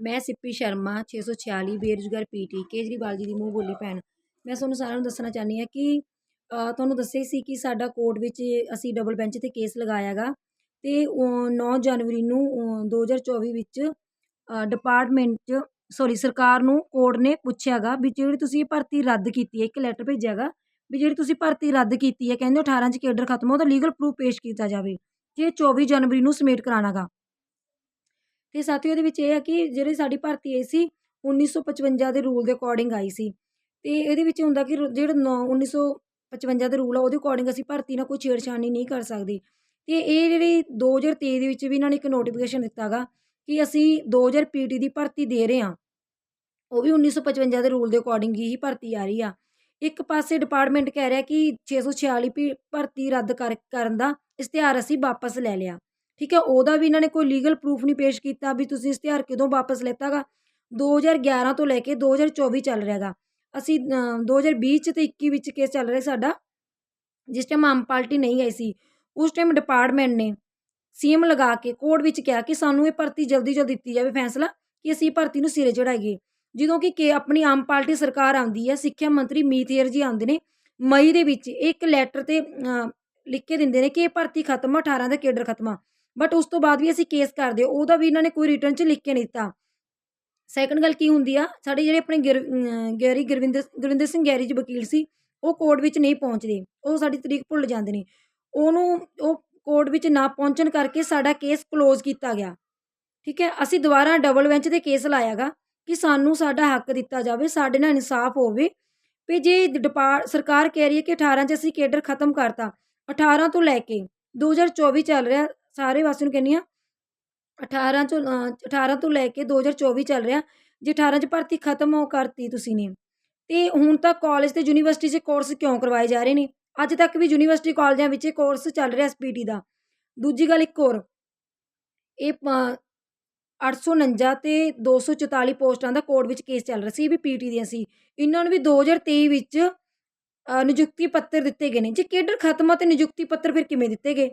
ਮੈਂ ਸਿੱਪੀ ਸ਼ਰਮਾ 646 ਬੇਰੁਜ਼ਗਾਰ ਪੀਟੀ ਕੇਜਰੀਵਾਲ ਜੀ ਦੀ ਮੂੰਹ ਬੋਲੀ ਭੈਣ। ਮੈਂ ਤੁਹਾਨੂੰ ਸਾਰਿਆਂ ਨੂੰ ਦੱਸਣਾ ਚਾਹੁੰਦੀ ਹਾਂ ਕਿ ਤੁਹਾਨੂੰ ਦੱਸਿਆ ਸੀ ਕਿ ਸਾਡਾ ਕੋਰਟ ਵਿੱਚ ਅਸੀਂ ਡਬਲ ਬੈਂਚ ਤੇ ਕੇਸ ਲਗਾਇਆ ਗਾ ਤੇ 9 ਜਨਵਰੀ ਨੂੰ ਅ, 2024 ਵਿੱਚ ਡਿਪਾਰਟਮੈਂਟ 'ਚ ਸੌਰੀ ਸਰਕਾਰ ਨੂੰ ਕੋਰਟ ਨੇ ਪੁੱਛਿਆਗਾ ਵੀ ਜਿਹੜੀ ਤੁਸੀਂ ਇਹ ਭਰਤੀ ਰੱਦ ਕੀਤੀ ਹੈ ਇੱਕ ਲੈਟਰ ਭੇਜਿਆਗਾ ਵੀ ਜਿਹੜੀ ਤੁਸੀਂ ਭਰਤੀ ਰੱਦ ਕੀਤੀ ਹੈ ਕਹਿੰਦੇ 18 ਚ ਕੇਡਰ ਖਤਮ ਹੋ ਤਾਂ ਲੀਗਲ ਪ੍ਰੂਫ ਪੇਸ਼ ਕੀਤਾ ਜਾਵੇ ਤੇ 24 ਜਨਵਰੀ ਨੂੰ ਸਬਮਿਟ ਕਰਾਉਣਾਗਾ ਤੇ ਸਾਥੀਓ ਇਹਦੇ ਵਿੱਚ ਇਹ ਹੈ ਕਿ ਜਿਹੜੀ ਸਾਡੀ ਭਰਤੀ ਆਈ ਸੀ 1955 ਦੇ ਰੂਲ ਦੇ ਅਕੋਰਡਿੰਗ ਆਈ ਸੀ। ਤੇ ਇਹਦੇ ਵਿੱਚ ਹੁੰਦਾ ਕਿ ਜਿਹੜਾ ਨੌ- 1955 ਦੇ ਰੂਲ ਆ, ਉਹਦੇ ਅਕੋਰਡਿੰਗ ਅਸੀਂ ਭਰਤੀ ਨਾਲ ਕੋਈ ਛੇੜਛਾਣੀ ਨਹੀਂ ਕਰ ਸਕਦੇ। ਤੇ ਇਹ ਜਿਹੜੀ 2023 ਦੇ ਵਿੱਚ ਵੀ ਇਹਨਾਂ ਨੇ ਇੱਕ ਨੋਟੀਫਿਕੇਸ਼ਨ ਦਿੱਤਾਗਾ ਕਿ ਅਸੀਂ 2000 ਪੀਟੀ ਦੀ ਭਰਤੀ ਦੇ ਰਹੇ ਹਾਂ। ਉਹ ਵੀ 1955 ਦੇ ਰੂਲ ਦੇ ਅਕੋਰਡਿੰਗ ਹੀ ਭਰਤੀ ਆ ਰਹੀ ਆ। ਇੱਕ ਪਾਸੇ ਡਿਪਾਰਟਮੈਂਟ ਕਹਿ ਰਿਹਾ ਕਿ 646 ਭੀ- ਭਰਤੀ ਰੱਦ ਕਰ, ਕਰਨ ਦਾ ਇਸ਼ਤਿਹਾਰ ਅਸੀਂ ਵਾਪਸ ਲੈ ਲਿਆ। ਠੀਕ ਹੈ ਉਹਦਾ ਵੀ ਇਹਨਾਂ ਨੇ ਕੋਈ ਲੀਗਲ ਪ੍ਰੂਫ ਨਹੀਂ ਪੇਸ਼ ਕੀਤਾ ਵੀ ਤੁਸੀਂ ਇਸ਼ਤਿਹਾਰ ਕਦੋਂ ਵਾਪਸ ਲੈਤਾਗਾ। 2011 ਤੋਂ ਲੈ ਕੇ 2024 ਚੱਲ ਰਿਹਾਗਾ। ਅਸੀਂ ਅ, 2020 ਚ ਤੇ 21 ਵਿੱਚ ਕੇਸ ਚੱਲ ਰਿਹਾ ਸਾਡਾ ਜਿਸ ਟਾਈਮ ਆਮ ਪਾਰਟੀ ਨਹੀਂ ਆਈ ਸੀ। ਉਸ ਟਾਈਮ ਡਿਪਾਰਟਮੈਂਟ ਨੇ ਸੀਐਮ ਲਗਾ ਕੇ ਕੋਰਟ ਵਿੱਚ ਕਿਹਾ ਕਿ ਸਾਨੂੰ ਇਹ ਭਰਤੀ ਜਲਦੀ ਜਲਦੀ ਦਿੱਤੀ ਜਾਵੇ ਫੈਸਲਾ ਕਿ ਅਸੀਂ ਭਰਤੀ ਨੂੰ ਸਿਰੇ ਚੜਾਈਏ। ਜਦੋਂ ਕਿ ਕੇ ਆਪਣੀ ਆਮ ਪਾਰਟੀ ਸਰਕਾਰ ਆਉਂਦੀ ਹੈ ਸਿੱਖਿਆ ਮੰਤਰੀ ਮੀਤੇਰ ਜੀ ਆਉਂਦੇ ਨੇ ਮਈ ਦੇ ਵਿੱਚ ਇੱਕ ਲੈਟਰ ਤੇ ਲਿਖ ਕੇ ਦਿੰਦੇ ਨੇ ਕਿ ਇਹ ਭਰਤੀ ਖਤਮ ਆ 18 ਦਾ ਕੇਡਰ ਖਤਮ ਆ। ਬਟ ਉਸ ਤੋਂ ਬਾਅਦ ਵੀ ਅਸੀਂ ਕੇਸ ਕਰਦੇ ਉਹਦਾ ਵੀ ਇਹਨਾਂ ਨੇ ਕੋਈ ਰਿਟਰਨ 'ਚ ਲਿਖ ਕੇ ਨਹੀਂ ਦਿੱਤਾ। ਸੈਕੰਡ ਗੱਲ ਕੀ ਹੁੰਦੀ ਆ, ਸਾਡੇ ਜਿਹੜੇ ਆਪਣੇ ਗਿਰ- ਅਮ, ਗੈਰੀ ਗੁਰਵਿੰਦਰ ਗੁਰਵਿੰਦਰ ਸਿੰਘ ਗੈਰੀ ਜੀ ਵਕੀਲ ਸੀ, ਉਹ ਕੋਰਟ ਵਿੱਚ ਨਹੀਂ ਪਹੁੰਚਦੇ। ਉਹ ਸਾਡੀ ਤਰੀਕ ਭੁੱਲ ਜਾਂਦੇ ਨੇ। ਉਹਨੂੰ, ਉਹ ਕੋਰਟ ਵਿੱਚ ਨਾ ਪਹੁੰਚਣ ਕਰਕੇ ਸਾਡਾ ਕੇਸ ਕਲੋਜ਼ ਕੀਤਾ ਗਿਆ। ਠੀਕ ਹੈ? ਅਸੀਂ ਦੁਬਾਰਾ ਡਬਲ ਬੈਂਚ ਤੇ ਕੇਸ ਲਾਇਆਗਾ ਕਿ ਸਾਨੂੰ ਸਾਡਾ ਹੱਕ ਦਿੱਤਾ ਜਾਵੇ, ਸਾਡੇ ਨਾਲ ਇਨਸਾਫ ਹੋਵੇ। ਵੀ ਜੇ ਡਿਪਾਰ ਸਰਕਾਰ ਕਹਿ ਰਹੀ ਹੈ ਕਿ 18 ਚ ਅਸੀਂ ਕੇਡਰ ਖਤਮ ਕਰਤਾ 18 ਤੋਂ ਲੈ ਕੇ 2024 ਚੱਲ ਰਿਹਾ ਸਾਰੇ ਵਾਸੀਆਂ ਨੂੰ ਕਹਿੰਦੀ ਆ 18 ਚੋਂ ਅ, 18 ਤੋਂ ਲੈ ਕੇ 2024 ਚੱਲ ਰਿਹਾ ਜੇ 18 ਚ ਭਰਤੀ ਖਤਮ ਹੋ ਕਰਤੀ ਤੁਸੀਂ ਨੇ। ਤੇ ਹੁਣ ਤੱਕ ਕਾਲਜ ਤੇ ਯੂਨੀਵਰਸਿਟੀ 'ਚ ਕੋਰਸ ਕਿਉਂ ਕਰਵਾਏ ਜਾ ਰਹੇ ਨੇ? ਅੱਜ ਤੱਕ ਵੀ ਯੂਨੀਵਰਸਿਟੀ ਕਾਲਜਾਂ ਵਿੱਚ ਇਹ ਕੋਰਸ ਚੱਲ ਰਿਹਾ ਐਸਪੀਟੀ ਦਾ। ਦੂਜੀ ਗੱਲ ਇੱਕ ਹੋਰ ਇਹ ਪ- 849 ਤੇ 244 ਪੋਸਟਾਂ ਦਾ ਕੋਰਟ ਵਿੱਚ ਕੇਸ ਚੱਲ ਰਿਹਾ ਸੀ ਇਹ ਵੀ ਪੀਟੀ ਦੀਆਂ ਸੀ। ਇਹਨਾਂ ਨੂੰ ਵੀ 2023 ਵਿੱਚ ਨਿਯੁਕਤੀ ਪੱਤਰ ਦਿੱਤੇ ਗਏ ਨੇ। ਜੇ ਕੇਡਰ ਖਤਮ ਆ ਤੇ ਨਿਯੁਕਤੀ ਪੱਤਰ ਫਿਰ ਕਿਵੇਂ ਦਿੱਤੇ ਗਏ?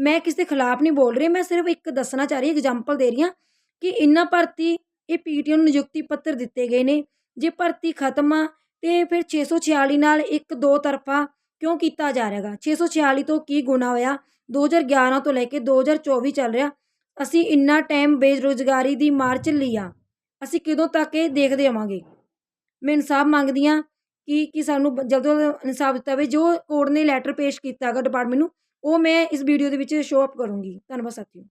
ਮੈਂ ਕਿਸੇ ਦੇ ਖਿਲਾਫ ਨਹੀਂ ਬੋਲ ਰਹੀ, ਮੈਂ ਸਿਰਫ ਇੱਕ ਦੱਸਣਾ ਚਾਹ ਰਹੀ ਐਗਜ਼ਾਮਪਲ ਦੇ ਰਹੀ ਹਾਂ ਕਿ ਇੰਨਾ ਭਰਤੀ ਇਹ ਪੀਟੀਓ ਨੂੰ ਨਿਯੁਕਤੀ ਪੱਤਰ ਦਿੱਤੇ ਗਏ ਨੇ। ਜੇ ਭਰਤੀ ਖਤਮ ਆ, ਤੇ ਫਿਰ 646 ਨਾਲ ਇੱਕ ਦੋ ਤਰਫਾ ਕਿਉਂ ਕੀਤਾ ਜਾ ਰਿਹਾਗਾ? 646 ਤੋਂ ਕੀ ਗੁਣਾ ਹੋਇਆ? 2011 ਤੋਂ ਲੈ ਕੇ 2024 ਚੱਲ ਰਿਹਾ। ਅਸੀਂ ਇੰਨਾ ਟਾਈਮ ਬੇਰੁਜ਼ਗਾਰੀ ਦੀ ਮਾਰ ਚੱਲੀ ਆ। ਅਸੀਂ ਕਦੋਂ ਤੱਕ ਇਹ ਦੇਖਦੇ ਆਵਾਂਗੇ? ਮੈਂ ਇਨਸਾਫ ਮੰਗਦੀ ਹਾਂ ਕਿ ਕਿ ਸਾਨੂੰ ਬ- ਜਲਦ ਤੋਂ ਜਲਦ ਇਨਸਾਫ ਦਿੱਤਾ ਜਾਵੇ। ਜੋ ਕੋਰਟ ਨੇ ਲੈਟਰ ਪੇਸ਼ ਕੀਤਾ ਹੈਗਾ ਡਿਪਾਰਟਮੈਂਟ ਨੂੰ ਉਹ ਮੈਂ ਇਸ ਵੀਡੀਓ ਦੇ ਵਿੱਚ ਸ਼ੋਅ ਅਪ ਕਰੂੰਗੀ। ਧੰਨਵਾਦ ਸਾਥੀਓ।